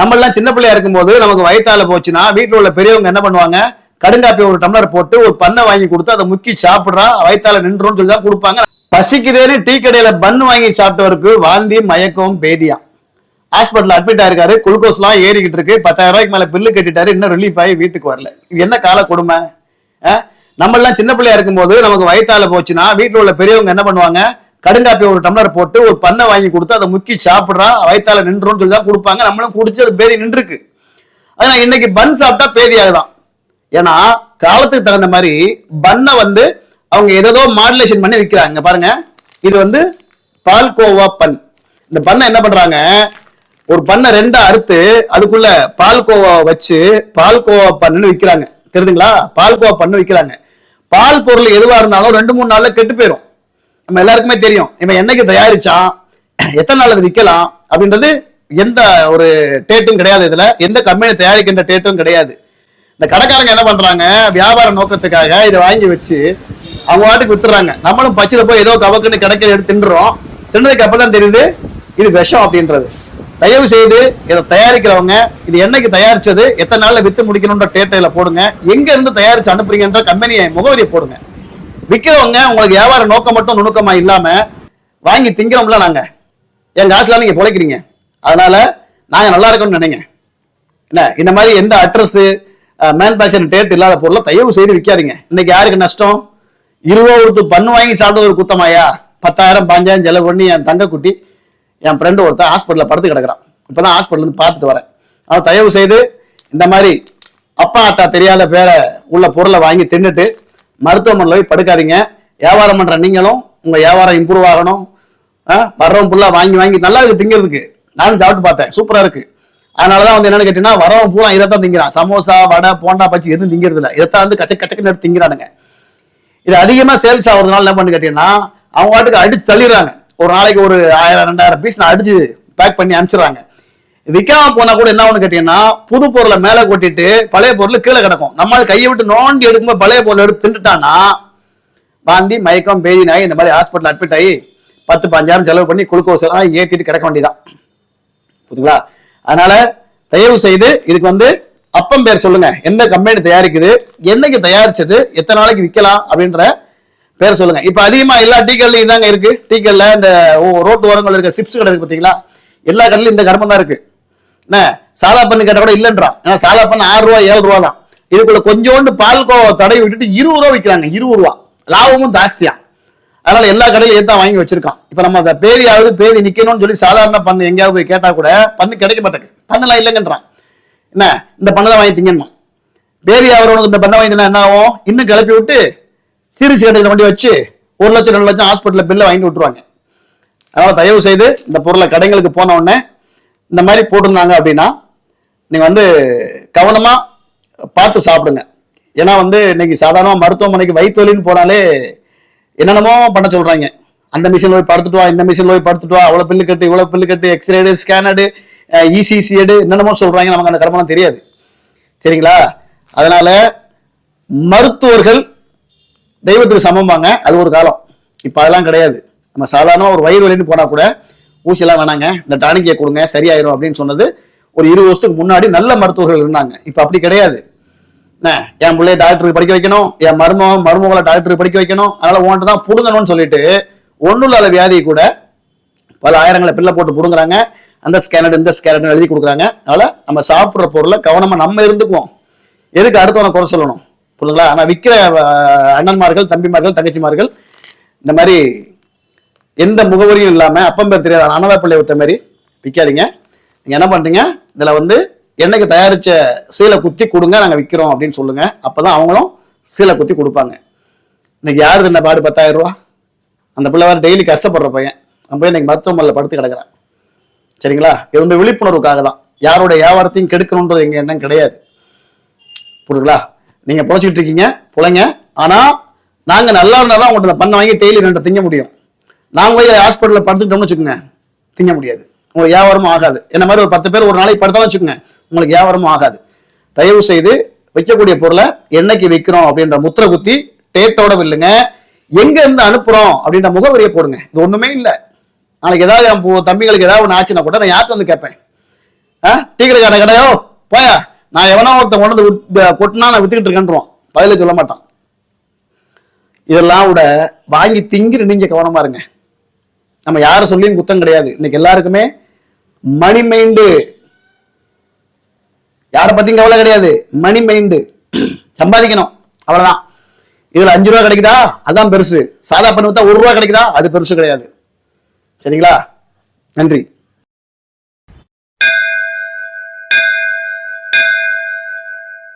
நம்ம எல்லாம் சின்ன பிள்ளையா இருக்கும்போது நமக்கு வயிற்றால போச்சுன்னா வீட்டில் உள்ள பெரியவங்க என்ன பண்ணுவாங்க? கடுங்காப்பி ஒரு டம்ளர் போட்டு ஒரு பண்ணை வாங்கி கொடுத்து அதை முக்கி சாப்பிடுறான் வயிற்றால நின்றோம்னு சொல்லி தான் கொடுப்பாங்க. பசிக்குதேன்னு டீ கடையில பன் வாங்கி சாப்பிட்டவருக்கு வாந்தி மயக்கம் பேதியா. ஹாஸ்பிட்டல் அட்மிட் ஆயிருக்காரு. குளுக்கோஸ்லாம் ஏறிக்கிட்டு இருக்கு. பத்தாயிரம் ரூபாய்க்கு மேல பில்லு கட்டிட்டாரு. இன்னும் ரிலீஃப் ஆகி வீட்டுக்கு வரல. இது என்ன கால கொடுமை? அஹ்? நம்ம எல்லாம் சின்ன பிள்ளையா இருக்கும்போது நமக்கு வயிற்றால போச்சுன்னா வீட்டில் உள்ள பெரியவங்க என்ன பண்ணுவாங்க? கடுங்காப்பி ஒரு டம்ளர் போட்டு ஒரு பண்ணை வாங்கி கொடுத்து அதை முக்கி சாப்பிட்றான் வயித்தால நின்றுன்னு சொல்லி தான் கொடுப்பாங்க. நம்மளும் குடிச்சு அது பேதி நின்றுருக்கு. ஆனா இன்னைக்கு பன் சாப்பிட்டா பேதி ஆகுதான். ஏன்னா காலத்துக்கு தகுந்த மாதிரி பண்ணை வந்து அவங்க ஏதோ மாடுலேஷன் பண்ணி விற்கிறாங்க பாருங்க. இது வந்து பால்கோவா பன் இந்த பண்ணை என்ன பண்றாங்க? ஒரு பண்ணை ரெண்டா அறுத்து அதுக்குள்ள பால்கோவா வச்சு பால்கோவா பண்ணுன்னு விற்கிறாங்க தெரியுதுங்களா? பால்கோவா பண்ணு விற்கிறாங்க பால் பொருள் எதுவா இருந்தாலும் ரெண்டு மூணு நாள்ல கெட்டு போயிடும் நம்ம எல்லாருக்குமே தெரியும். இவன் என்னைக்கு தயாரிச்சான்? எத்தனை நாள் அது விற்கலாம்? அப்படின்றது எந்த ஒரு டேட்டும் கிடையாது இதுல. எந்த கம்பெனி தயாரிக்கின்ற டேட்டும் கிடையாது. இந்த கடைக்காரங்க என்ன பண்றாங்க? வியாபார நோக்கத்துக்காக இதை வாங்கி வச்சு அவங்க வாட்டுக்கு வித்துறாங்க நம்மளும் பச்சில போய் ஏதோ கவக்குன்னு கிடைக்க எடுத்து தின்றுறோம் தின்னதுக்கு அப்பதான் தெரியுது இது விஷம் அப்படின்றது. தயவு செய்து இதை தயாரிக்கிறவங்க இது என்னைக்கு தயாரிச்சது எத்தனை நாள்ல வித்து முடிக்கணும்ன்ற டேட்டையில போடுங்க. எங்க இருந்து தயாரிச்சு அனுப்புறீங்கன்ற கம்பெனியை முகவரியை போடுங்க. விற்கிறவங்க உங்களுக்கு வியாபார நோக்கம் மட்டும் நுணுக்கமா இல்லாம வாங்கி திங்கிறோம்ல நாங்க. என் காசுல நீங்க பிழைக்கிறீங்க. அதனால நாங்க நல்லா இருக்கோம்னு நினைங்க. என்ன? இந்த மாதிரி எந்த அட்ரஸ் மேனுபேக்சரிங் டேட் இல்லாத பொருளை தயவு செய்து விற்காதீங்க இன்னைக்கு யாருக்கு நஷ்டம்? இருபது கொடுத்து பண்ணு வாங்கி சாப்பிட்டது ஒரு குத்தமாயா? பத்தாயிரம் பாஞ்சாயிரம் செலவு பண்ணி என் தங்கக்குட்டி என் ஃப்ரெண்டு ஒருத்தன் ஹாஸ்பிட்டலில் படுத்து கிடக்குறான். இப்பதான் ஹாஸ்பிட்டல் ஹாஸ்பிட்டலேருந்து பார்த்துட்டு வரேன். அவன் தயவு செய்து இந்த மாதிரி அப்பா அத்தா தெரியாத பேரை உள்ள பொருளை வாங்கி தின்னுட்டு மருத்துவமனையில் போய் படுக்காதீங்க. வியாபாரம் பண்ணுற நீங்களும் உங்கள் வியாபாரம் இம்ப்ரூவ் ஆகணும். ஆ, வர்றவன் ஃபுல்லாக வாங்கி வாங்கி நல்லா இருக்குது திங்கிறதுக்கு. நானும் சாப்பிட்டு பார்த்தேன். சூப்பராக இருக்குது அதனால தான் வந்து என்னென்னு கேட்டிங்கன்னா வரவன் பூரா தான் திங்கிறான். சமோசா வடை போண்டா பச்சி எதுவும் திங்கிறது இல்ல இதைத்தான் வந்து கச்ச கச்சக்குன்னு எடுத்து திங்கிறானுங்க. இது அதிகமாக சேல்ஸ் ஆகுறதுனால என்ன பண்ணு கேட்டிங்கன்னா அவங்க வாட்டுக்கு அடிச்சு தள்ளிடுறாங்க. ஒரு நாளைக்கு ஒரு ஆயிரம் ரெண்டாயிரம் பீஸ் நான் அடிச்சு பேக் பண்ணி அனுப்பிச்சிடுறாங்க. விற்காம போனா கூட என்ன ஒண்ணு கேட்டீங்கன்னா புது பொருளை மேல கொட்டிட்டு பழைய பொருள் கீழே கிடக்கும். நம்மளால கையை விட்டு நோண்டி எடுக்கும்போது பழைய பொருள் எடுத்து தின்னுட்டானா வாந்தி மயக்கம் பேதி நாய் இந்த மாதிரி ஹாஸ்பிட்டல் அட்மிட் ஆகி பத்து பஞ்சாயிரம் செலவு பண்ணி குளுக்கோஸ் எல்லாம் ஏத்திட்டு கிடக்க வேண்டியதான் புரியுதுங்களா? அதனால தயவு செய்து இதுக்கு வந்து அப்பம் பேர் சொல்லுங்க. எந்த கம்பெனி தயாரிக்குது என்னைக்கு தயாரிச்சது எத்தனை நாளைக்கு விற்கலாம் அப்படின்ற பேர் சொல்லுங்க. இப்ப அதிகமா எல்லா டீக்கல்லையும் தாங்க இருக்கு. டீக்கல்ல இந்த ஓ- ரோட்டு ஓரங்கள் இருக்க சிப்ஸ் கடை இருக்கு பாத்தீங்களா? எல்லா கடலையும் இந்த கர்மம் தான் இருக்கு. என்ன? சாலா பண்ணு கேட்டால் கூட இல்லைன்றான் ஏன்னா சாலா பண்ணு ஆறு ரூபா ஏழு ரூபா தான். இதுக்குள்ள கொஞ்சோண்டு பால்கோ தடவி விட்டுட்டு இருபது ரூபா விற்கிறாங்க இருபது ரூபா. லாபமும் ஜாஸ்தியா. அதனால எல்லா கடையிலும் ஏத்தான் வாங்கி வச்சிருக்கான். இப்ப நம்ம அந்த பேரியாவது பேரி நிக்கணும்னு சொல்லி சாதாரண பண்ணு எங்கேயாவது போய் கேட்டா கூட பண்ணு கிடைக்க மாட்டேங்குது. பண்ணலாம் இல்லைங்கன்றான். என்ன? இந்த பண்ணை தான் வாங்கி திங்கணுமா? பேரி அவரோட இந்த பண்ணை வாங்கினா என்ன ஆகும்? இன்னும் கிளப்பி விட்டு சீரிச்சு கடையில் வண்டி வச்சு ஒரு லட்சம் ரெண்டு லட்சம் ஹாஸ்பிட்டலில் பில்லை வாங்கி விட்டுருவாங்க. அதனால தயவு செய்து இந்த பொருளை கடைங்களுக்கு போன உடனே இந்த மாதிரி போட்டிருந்தாங்க அப்படின்னா நீங்கள் வந்து கவனமாக பார்த்து சாப்பிடுங்க. ஏன்னா வந்து இன்னைக்கு சாதாரணமாக மருத்துவமனைக்கு வயிற்றுவலின்னு போனாலே என்னென்னமோ பண்ண சொல்கிறாங்க அந்த மிஷின் போய் படுத்துட்டு வா இந்த மிஷின் போய் படுத்துட்டு வா அவ்வளோ பில்லு கட்டு இவ்வளோ பில்லு கட்டு எக்ஸ்ரேடு ஸ்கேனடு இசிசி எடு என்னென்னமோ சொல்கிறாங்க நமக்கு அந்த கர்மம் தெரியாது. சரிங்களா? அதனால் மருத்துவர்கள் தெய்வத்துக்கு சமம்பாங்க. அது ஒரு காலம். இப்போ அதெல்லாம் கிடையாது. நம்ம சாதாரணமாக ஒரு வயிறு வலின்னு போனால் கூட ஊசியெல்லாம் வேணாங்க. இந்த டானிக்கை கொடுங்க சரியாயிரும் அப்படின்னு சொன்னது ஒரு இருபது வருஷத்துக்கு முன்னாடி நல்ல மருத்துவர்கள் இருந்தாங்க. இப்போ அப்படி கிடையாது. என் பிள்ளைய டாக்டருக்கு படிக்க வைக்கணும் என் மருமகம் மருமகளை டாக்டருக்கு படிக்க வைக்கணும் அதனால உன்ட்டு தான் புடுங்கணும்னு சொல்லிட்டு ஒன்றும் இல்லாத வியாதியை கூட பல ஆயிரங்களை பில்லை போட்டு புடுங்குறாங்க. அந்த ஸ்கேனர் இந்த ஸ்கேனட் எழுதி கொடுக்குறாங்க. அதனால நம்ம சாப்பிட்ற பொருளை கவனமாக நம்ம இருந்துக்குவோம். எதுக்கு அடுத்தவனை குறை சொல்லணும்? புரியுதுங்களா? ஆனால் விற்கிற அண்ணன்மார்கள் தம்பிமார்கள் தங்கச்சிமார்கள் இந்த மாதிரி எந்த முகவரியும் இல்லாமல் அப்பம் பேர் தெரியாத அனதா பிள்ளை வித்த மாதிரி விற்காதீங்க நீங்கள் என்ன பண்ணுறீங்க இதில் வந்து என்னைக்கு தயாரித்த சீலை குத்தி கொடுங்க நாங்கள் விற்கிறோம் அப்படின்னு சொல்லுங்கள் அப்போ தான் அவங்களும் சீலை குத்தி கொடுப்பாங்க. இன்னைக்கு யார் தின்ன பாடு பத்தாயிரம் ரூபா? அந்த பிள்ளை வேற டெய்லி கஷ்டப்படுற பையன். நம்ம போய் இன்னைக்கு மருத்துவமனையில் படுத்து கிடக்குறான். சரிங்களா? இது வந்து விழிப்புணர்வுக்காக தான். யாரோட வியாபாரத்தையும் கெடுக்கணுன்றது எங்கள் எண்ணம் கிடையாது. புரியுதுங்களா? நீங்கள் பொழைச்சிக்கிட்டு இருக்கீங்க பிள்ளைங்க ஆனால் நாங்கள் நல்லா இருந்தால் தான் உங்கள்கிட்ட பண்ண வாங்கி டெய்லி ரெண்டு திங்க முடியும். நான் போய் ஹாஸ்பிட்டலில் படுத்துக்கிட்டோம்னு வச்சுக்கோங்க திங்க முடியாது. உங்களுக்கு வியாபாரமும் ஆகாது. என்ன மாதிரி ஒரு பத்து பேர் ஒரு நாளைக்கு படுத்தாலும் வச்சுக்கோங்க உங்களுக்கு வியாபாரமும் ஆகாது. தயவு செய்து வைக்கக்கூடிய பொருளை என்னைக்கு விற்கிறோம் அப்படின்ற முத்திரை குத்தி டேட்டோட இல்லைங்க எங்க இருந்து அனுப்புறோம் அப்படின்ற முகவரியை போடுங்க. இது ஒண்ணுமே இல்லை. நாளைக்கு ஏதாவது என் தம்பிகளுக்கு ஏதாவது ஒன்று ஆச்சுன்னா கூட நான் யார்கிட்ட வந்து கேட்பேன். ஆ? டீ கடையோ போயா. நான் எவனோ ஒருத்தன் கொண்டு வந்து கொட்டினா நான் வித்துக்கிட்டு இருக்கேன்றான் பதில சொல்ல மாட்டான். இதெல்லாம் விட வாங்கி திங்கிற நீங்க கவனமா இருங்க. நம்ம யாரும் சொல்லியும் குத்தம் கிடையாது. இன்னைக்கு எல்லாருக்குமே மணி மைண்டு யாரை பத்தியும் கவலை கிடையாது. மணி மைண்டு சம்பாதிக்கணும். அவ்வளவுதான். இதுல அஞ்சு ரூபா கிடைக்குதா? அதான் பெருசு. சாதா பண்ணி வித்தா ஒரு ரூபா கிடைக்குதா? அது பெருசு கிடையாது. சரிங்களா? நன்றி.